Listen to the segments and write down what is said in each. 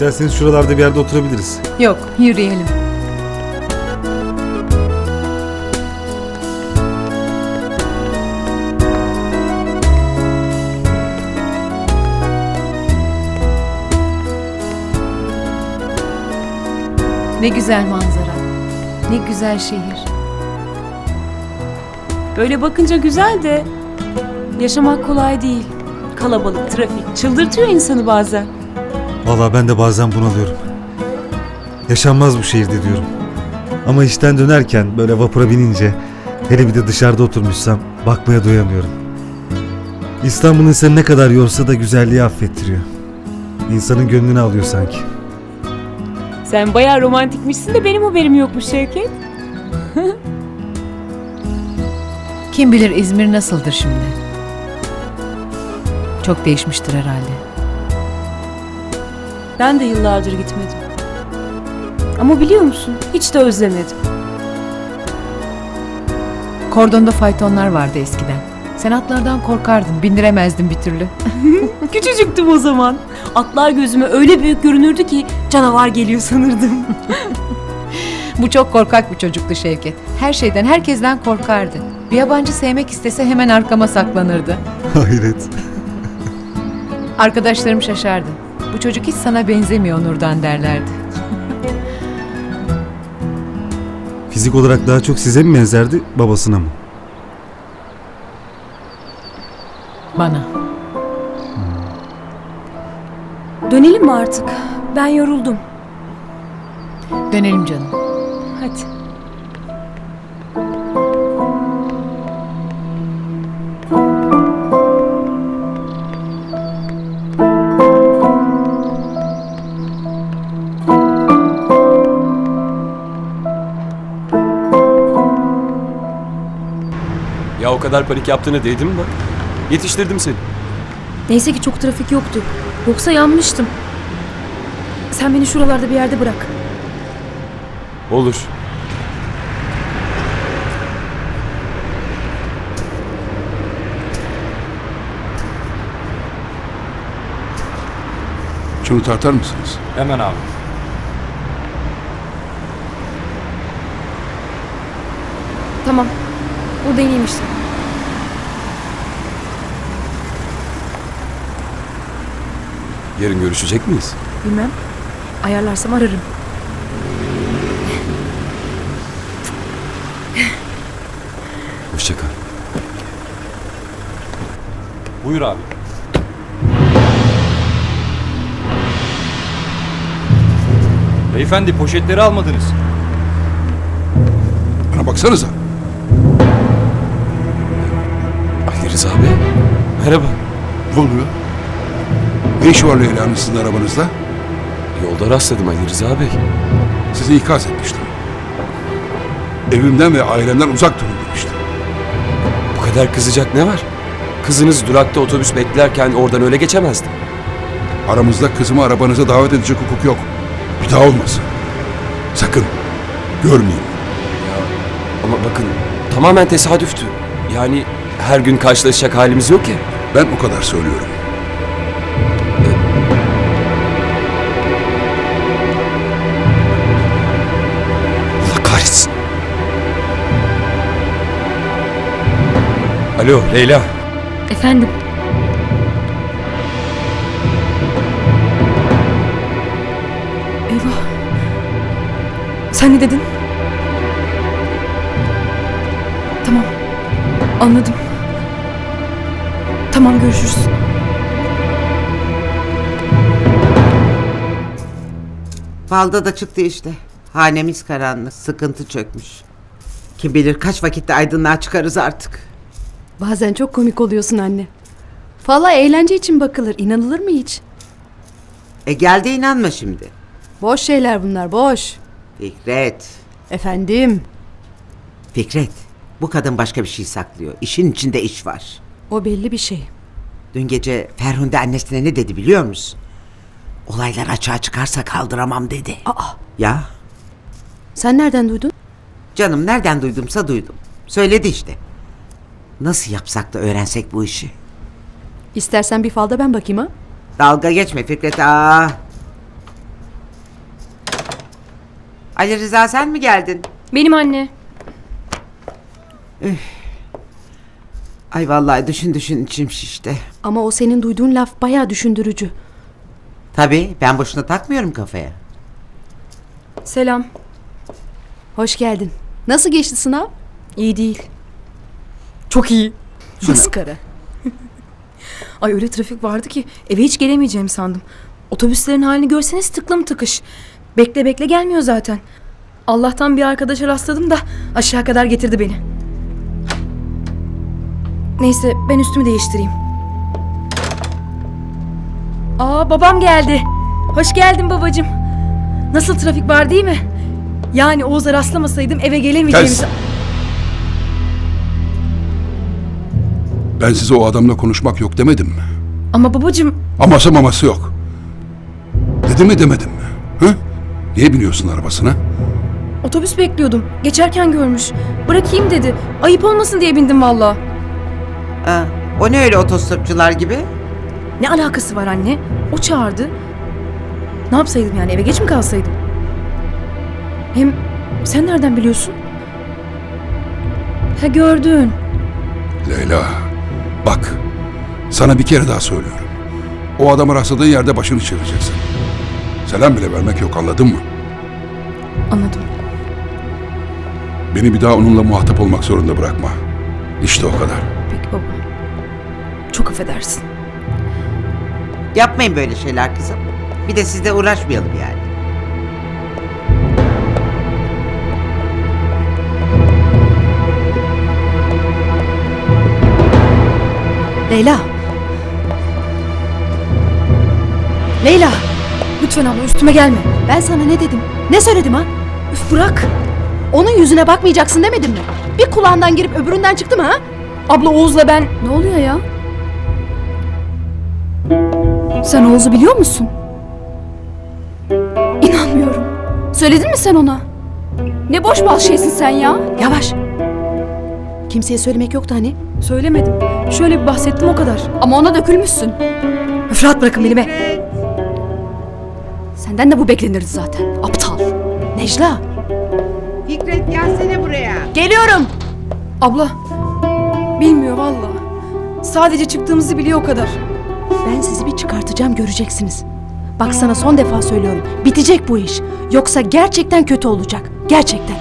İsterseniz şuralarda bir yerde oturabiliriz. Yok, yürüyelim. Ne güzel manzara. Ne güzel şehir. Böyle bakınca güzel de yaşamak kolay değil. Kalabalık, trafik çıldırtıyor insanı bazen. Vallahi ben de bazen bunalıyorum. Yaşanmaz bu şehirde diyorum. Ama işten dönerken böyle vapura binince hele bir de dışarıda oturmuşsam bakmaya doyamıyorum. İstanbul insanı ne kadar yorsa da güzelliği affettiriyor. İnsanın gönlünü alıyor sanki. Sen bayağı romantikmişsin de benim haberim yokmuş Şevket. Kim bilir İzmir nasıldır şimdi? Çok değişmiştir herhalde. Ben de yıllardır gitmedim. Ama biliyor musun hiç de özlemedim. Kordonda faytonlar vardı eskiden. Sen atlardan korkardın, bindiremezdin bir türlü. Küçücüktüm o zaman. Atlar gözüme öyle büyük görünürdü ki canavar geliyor sanırdım. Bu çok korkak bir çocuktu Şevket. Her şeyden, herkesten korkardı. Bir yabancı sevmek istese hemen arkama saklanırdı. Hayret. Arkadaşlarım şaşardı. Bu çocuk hiç sana benzemiyor Nurdan derlerdi. Fizik olarak daha çok size mi benzerdi babasına mı? Bana. Dönelim mi artık? Ben yoruldum. Dönelim canım. Hadi. O kadar panik yaptığını değdi mi bak? Yetiştirdim seni. Neyse ki çok trafik yoktu. Yoksa yanmıştım. Sen beni şuralarda bir yerde bırak. Olur. Şunu tartar mısınız? Hemen abi. Tamam. Burada ineyim işte. Yarın görüşecek miyiz? Bilmem. Ayarlarsam ararım. Hoşça kal. Buyur abi. Beyefendi poşetleri almadınız. Bana baksanıza. Ali Rıza Bey. Merhaba. Ne oluyor? Ne işi var Leyla'nın sizin arabanızda? Yolda rastladım Ali Rıza Bey. Sizi ikaz etmiştim. Evimden ve ailemden uzak durun demiştim. Bu kadar kızacak ne var? Kızınız durakta otobüs beklerken oradan öyle geçemezdi. Aramızda kızımı arabanıza davet edecek hukuk yok. Bir daha olmasın. Sakın. Görmeyeyim. Ama bakın tamamen tesadüftü. Yani her gün karşılaşacak halimiz yok ya. Ben o kadar söylüyorum. Alo Leyla. Efendim. Eyvah. Sen ne dedin? Tamam. Anladım. Tamam görüşürüz. Falda da çıktı işte. Hanemiz karanlık, sıkıntı çökmüş. Kim bilir kaç vakitte aydınlığa çıkarız artık. Bazen çok komik oluyorsun anne. Valla eğlence için bakılır. İnanılır mı hiç? E gel de inanma şimdi. Boş şeyler bunlar boş. Fikret, Efendim. Fikret. Bu kadın başka bir şey saklıyor. İşin içinde iş var. O belli bir şey. Dün gece Ferhunde annesine ne dedi biliyor musun? Olaylar açığa çıkarsa kaldıramam dedi. Aa Ya sen nereden duydun? canım nereden duydumsa duydum. Söyledi işte. Nasıl yapsak da öğrensek bu işi? İstersen bir falda ben bakayım ha. Dalga geçme Fikret aa. Ali Rıza sen mi geldin? Benim anne. Ay vallahi düşün düşün içim şişti. Ama o senin duyduğun laf bayağı düşündürücü. Tabii ben boşuna takmıyorum kafaya. Selam. Hoş geldin. Nasıl geçti sınav? İyi değil. Çok iyi. Maskara. Ay öyle trafik vardı ki eve hiç gelemeyeceğimi sandım. Otobüslerin halini görseniz tıklım tıkış. Bekle bekle gelmiyor zaten. Allah'tan bir arkadaşa rastladım da aşağı kadar getirdi beni. Neyse ben üstümü değiştireyim. Aa babam geldi. Hoş geldin babacığım. Nasıl trafik var değil mi? Yani Oğuz'a rastlamasaydım eve gelemeyeceğimi... Kes. Ben size o adamla konuşmak yok demedim mi? Ama babacığım Aması maması yok. Dedim mi demedim mi? Hı? Niye biniyorsun arabasına? otobüs bekliyordum. Geçerken görmüş. Bırakayım dedi. Ayıp olmasın diye bindim valla. Ha, o ne öyle otostopçular gibi? Ne alakası var anne? O çağırdı. Ne yapsaydım yani eve geç mi kalsaydım? Hem sen nereden biliyorsun? Ha gördün. Leyla, bak. Sana bir kere daha söylüyorum. O adamı rastladığın yerde başını çevireceksin. Selam bile vermek yok anladın mı? Anladım. Beni bir daha onunla muhatap olmak zorunda bırakma. İşte o kadar. Peki baba. Çok affedersin. Yapmayın böyle şeyler kızım. Bir de sizle uğraşmayalım yani. Leyla. Leyla. Lütfen abla üstüme gelme. Ben sana ne dedim? Ne söyledim ha? Üf bırak. Onun yüzüne bakmayacaksın demedim mi? Bir kulağından girip öbüründen çıktı mı ha? Abla Oğuz'la ben... Ne oluyor ya? Sen Oğuz'u biliyor musun? İnanmıyorum. Söyledin mi sen ona? Ne boş bal şeysin sen ya. Yavaş. Kimseye söylemek yoktu hani. Söylemedim. Şöyle bir bahsettim o kadar. Ama ona dökülmüşsün. Üf rahat bırakın beni be. Senden de bu beklenirdi zaten. Aptal. Necla. Fikret gelsene buraya. Geliyorum. Abla. Bilmiyor valla. Sadece çıktığımızı biliyor o kadar. Ben sizi bir çıkartacağım göreceksiniz. Bak sana son defa söylüyorum. Bitecek bu iş. Yoksa gerçekten kötü olacak. Gerçekten.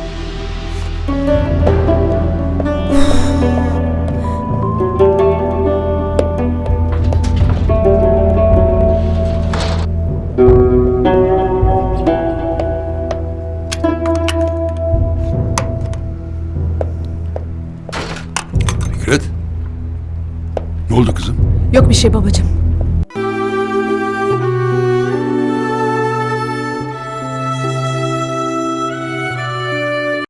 Oldu kızım? Yok bir şey babacığım.